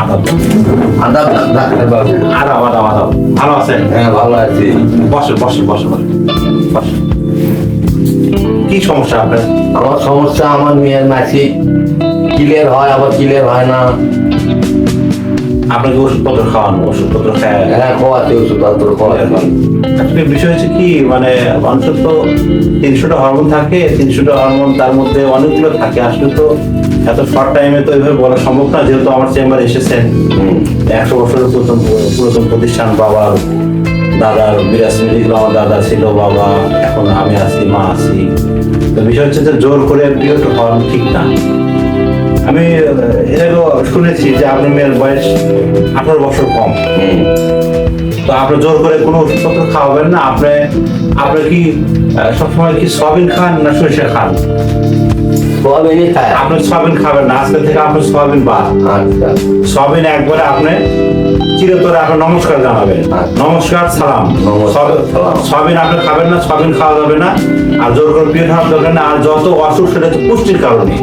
আদাব। আদাব ডাক্তার বাবু আদাব আদাব আদাব। ভালো আছেন? হ্যাঁ ভালো আছি। বসে বসে বসে বসে। বসে। কি সমস্যা আপনার? আমার সমস্যা আমার মেয়ের মাসি ক্লিয়ার হয় আবার ক্লিয়ার হয় না। আপনাকে ওষুধপত্র খাওয়ানো ওষুধপত্র হ্যাঁ খোয়াতে ওষুধ পত্র খোয়াতে আসলে বিষয় হচ্ছে কি মানে মানুষের তো তিনশোটা হরমোন থাকে তিনশোটা হরমোন তার মধ্যে অনেকগুলো থাকে। আসলে তো এত শর্ট টাইমে তো এইভাবে বলা সম্ভব না যেহেতু আমার চেম্বারে এসেছেন একশো বছরের প্রথম পুরাতন প্রতিষ্ঠান বাবার দাদার বিরাজ মিলিগুলো আমার দাদা ছিল বাবা এখন আমি আছি মা আছি। তো বিষয় হচ্ছে যে জোর করে পিরিয়ড হওয়া ঠিক না। আমি এর শুনেছি যে আপনার মেয়ের বয়স আঠারো বছর কম। তো আপনি জোর করে কোনো ওষুধপত্র খাওয়াবেন না? আপনি আপনি কি সবসময় কি সয়াবিন খান না সরিষা খান? সোয়াবিনই খায়। আপনি সয়াবিন খাবেন না। আজকে থেকে আপনি সয়াবিন বাদ। আচ্ছা। সয়াবিন একবারে আপনি চিরতরে আপনি নমস্কার জানাবেন। আচ্ছা। নমস্কার সালাম। সয়াবিন-। আপনি খাবেন না সয়াবিন খাওয়া যাবে না। আর জোর করে দরকার না। আর যত অসুখ সেটা হচ্ছে পুষ্টির কারণে।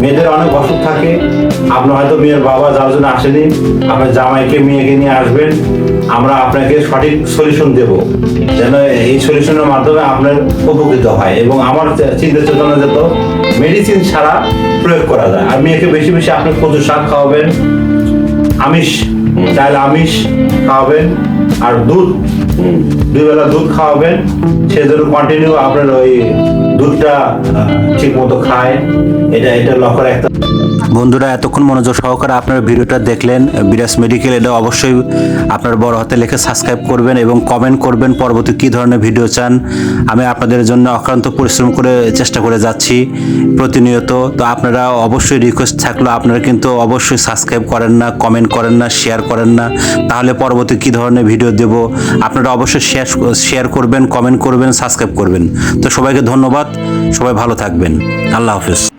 মেয়েদের অনেক অসুখ থাকে। আপনি হয়তো মেয়ের বাবা যার জন্য আসেনি, আপনার জামাইকে, মেয়েকে নিয়ে আসবেন। আমরা আপনাকে সঠিক সলিউশন দেব। যেন এই সলিউশনের মাধ্যমে আপনার উপকৃত হয়। এবং আমার চিন্তা চেতনা যেত মেডিসিন ছাড়া প্রয়োগ করা যায়। আর মেয়েকে বেশি বেশি আপনি কচু শাক খাওয়াবেন, আমিষ ডাল আমিষ খাওয়াবেন আর দুধ। দুই বেলা দুধ খাওয়াবেন সে যেন কন্টিনিউ আপনার ওই দুধটা ঠিক মতো খায়। এটা এটা লক্ষ্য রাখতে বন্ধুরা এতক্ষণ মনোযোগ সহকারে আপনারা ভিডিওটা দেখলেন। বিরাজ মেডিকেল এটা অবশ্যই আপনার বড় হাতে লেখে সাবস্ক্রাইব করবেন এবং কমেন্ট করবেন পরবর্তী কী ধরনের ভিডিও চান। আমি আপনাদের জন্য অক্লান্ত পরিশ্রম করে চেষ্টা করে যাচ্ছি প্রতিনিয়ত। তো আপনারা অবশ্যই রিকোয়েস্ট থাকল আপনারা কিন্তু অবশ্যই সাবস্ক্রাইব করেন না কমেন্ট করেন না শেয়ার করেন না, তাহলে পরবর্তী কী ধরনের ভিডিও দেব? আপনারা অবশ্যই শেয়ার শেয়ার করবেন কমেন্ট করবেন সাবস্ক্রাইব করবেন। তো সবাইকে ধন্যবাদ, সবাই ভালো থাকবেন। আল্লাহ হাফিজ।